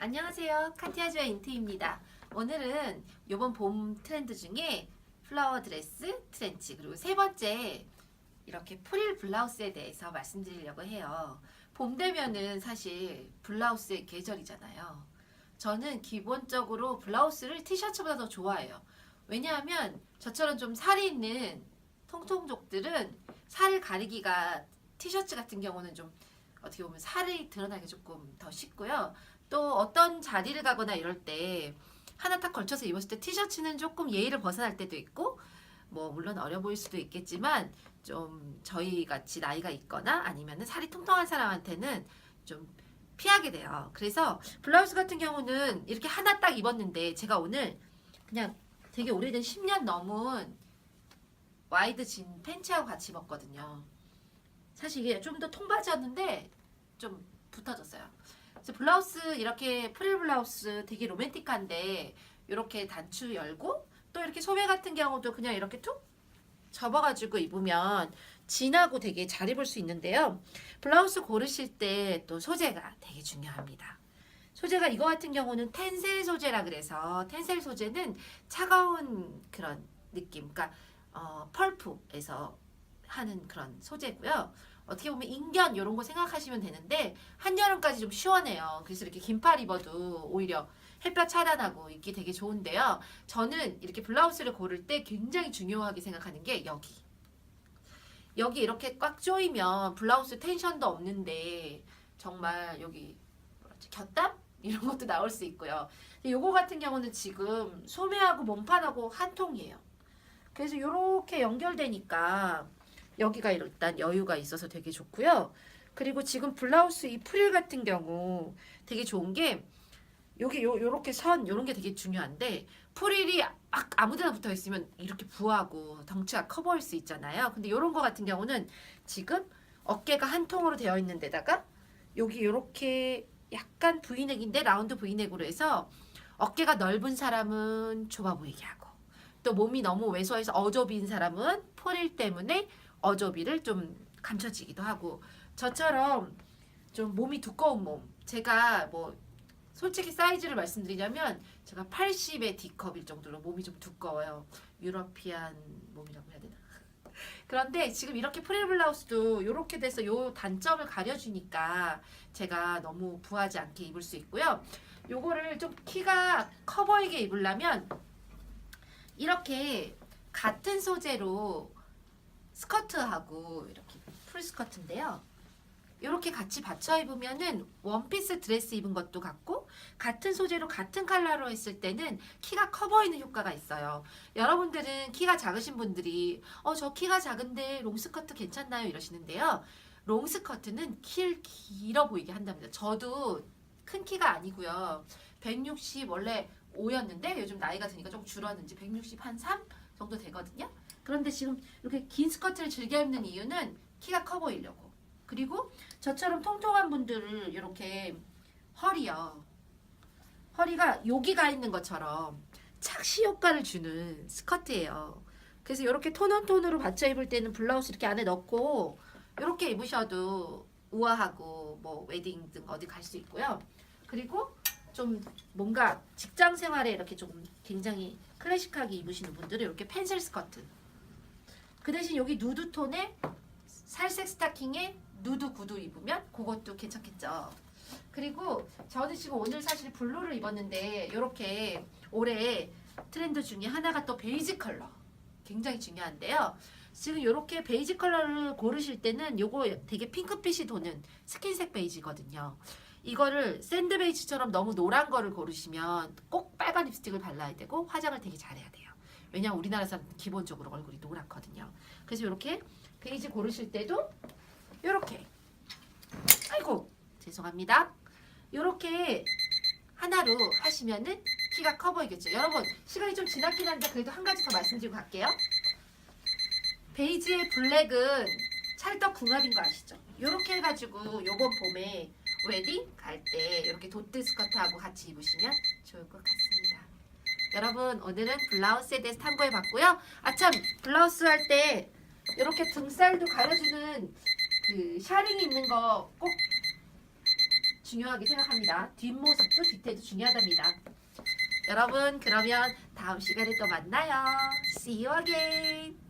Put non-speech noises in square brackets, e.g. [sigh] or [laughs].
안녕하세요. 카티아주아 인트입니다. 오늘은 이번 봄 트렌드 중에 플라워 드레스, 트렌치 그리고 세 번째 이렇게 프릴 블라우스에 대해서 말씀드리려고 해요. 봄 되면은 사실 블라우스의 계절이잖아요. 저는 기본적으로 블라우스를 티셔츠보다 더 좋아해요. 왜냐하면 저처럼 좀 살이 있는 통통족들은 살 가리기가 티셔츠 같은 경우는 좀 어떻게 보면 살이 드러나기 조금 더 쉽고요. 또 어떤 자리를 가거나 이럴 때 하나 딱 걸쳐서 입었을 때 티셔츠는 조금 예의를 벗어날 때도 있고 뭐 물론 어려 보일 수도 있겠지만 좀 저희 같이 나이가 있거나 아니면은 살이 통통한 사람한테는 좀 피하게 돼요. 그래서 블라우스 같은 경우는 이렇게 하나 딱 입었는데 제가 오늘 그냥 되게 오래된 10년 넘은 와이드 진 팬츠하고 같이 입었거든요. 사실 이게 좀 더 통바지였는데 좀 붙어졌어요. 그래서 블라우스 이렇게 프릴 블라우스 되게 로맨틱한데 이렇게 단추 열고 또 이렇게 소매 같은 경우도 그냥 이렇게 툭 접어가지고 입으면 진하고 되게 잘 입을 수 있는데요. 블라우스 고르실 때 또 소재가 되게 중요합니다. 소재가 이거 같은 경우는 텐셀 소재라 그래서 텐셀 소재는 차가운 그런 느낌, 그러니까 어, 펄프에서 하는 그런 소재고요. 어떻게 보면 인견 이런 거 생각하시면 되는데 한여름까지 좀 시원해요. 그래서 이렇게 긴팔 입어도 오히려 햇볕 차단하고 입기 되게 좋은데요. 저는 이렇게 블라우스를 고를 때 굉장히 중요하게 생각하는 게 여기. 여기 이렇게 꽉 조이면 블라우스 텐션도 없는데 정말 여기 뭐라지 곁담 이런 것도 나올 수 있고요. 요거 같은 경우는 지금 소매하고 몸판하고 한 통이에요. 그래서 이렇게 연결되니까 여기가 일단 여유가 있어서 되게 좋고요. 그리고 지금 블라우스 이 프릴 같은 경우 되게 좋은 게 여기 요 요렇게 선 요런 게 되게 중요한데 프릴이 아, 아무데나 붙어 있으면 이렇게 부하고 덩치가 커 보일 수 있잖아요. 근데 요런 거 같은 경우는 지금 어깨가 한 통으로 되어 있는 데다가 여기 요렇게 약간 브이넥인데 라운드 브이넥으로 해서 어깨가 넓은 사람은 좁아 보이게 하고 또 몸이 너무 왜소해서 어조비인 사람은 프릴 때문에 어조비를 좀 감춰지기도 하고 저처럼 좀 몸이 두꺼운 몸. 제가 뭐 솔직히 사이즈를 말씀드리자면 제가 80의 D컵일 정도로 몸이 좀 두꺼워요. 유러피안 몸이라고 해야 되나? [laughs] 그런데 지금 이렇게 프릴 블라우스도 이렇게 돼서 요 단점을 가려주니까 제가 너무 부하지 않게 입을 수 있고요. 요거를 좀 키가 커 보이게 입으려면 이렇게 같은 소재로 스커트하고 이렇게 풀 스커트인데요. 이렇게 같이 받쳐 입으면은 원피스 드레스 입은 것도 같고 같은 소재로 같은 컬러로 했을 때는 키가 커 보이는 효과가 있어요. 여러분들은 키가 작으신 분들이 어 저 키가 작은데 롱스커트 괜찮나요? 이러시는데요. 롱스커트는 키를 길어 보이게 한답니다. 저도 큰 키가 아니고요. 160 원래 5였는데 요즘 나이가 드니까 조금 줄었는지 160 한 3 정도 되거든요. 그런데 지금 이렇게 긴 스커트를 즐겨 입는 이유는 키가 커 보이려고. 그리고 저처럼 통통한 분들을 이렇게 허리요. 허리가 여기가 있는 것처럼 착시 효과를 주는 스커트예요. 그래서 이렇게 톤온 톤으로 받쳐 입을 때는 블라우스 이렇게 안에 넣고 이렇게 입으셔도 우아하고 뭐 웨딩 등 어디 갈 수 있고요. 그리고 좀 뭔가 직장 생활에 이렇게 좀 굉장히 클래식하게 입으시는 분들은 이렇게 펜슬 스커트. 그 대신 여기 누드 톤에 살색 스타킹에 누드 구두 입으면 그것도 괜찮겠죠. 그리고 저는 지금 오늘 사실 블루를 입었는데 이렇게 올해 트렌드 중에 하나가 또 베이지 컬러. 굉장히 중요한데요. 지금 이렇게 베이지 컬러를 고르실 때는 요거 되게 핑크빛이 도는 스킨색 베이지거든요. 이거를 샌드 베이지처럼 너무 노란 거를 고르시면 꼭 빨간 립스틱을 발라야 되고 화장을 되게 잘해야 돼요. 왜냐면 우리나라 사람 기본적으로 얼굴이 노랗거든요. 그래서 이렇게 베이지 고르실 때도 이렇게 아이고 죄송합니다. 이렇게 하나로 하시면은 키가 커 보이겠죠. 여러분 시간이 좀 지났긴 한데 그래도 한 가지 더 말씀드리고 갈게요. 베이지의 블랙은 찰떡 궁합인 거 아시죠? 이렇게 해가지고 요번 봄에 웨딩 갈 때 이렇게 도트 스커트하고 같이 입으시면 좋을 것 같습니다. 여러분 오늘은 블라우스에 대해서 탐구해 봤고요. 아참 블라우스 할 때 이렇게 등살도 가려주는 그 샤링이 있는 거 꼭 중요하게 생각합니다. 뒷모습도 디테일도 중요하답니다. 여러분 그러면 다음 시간에 또 만나요. See you again.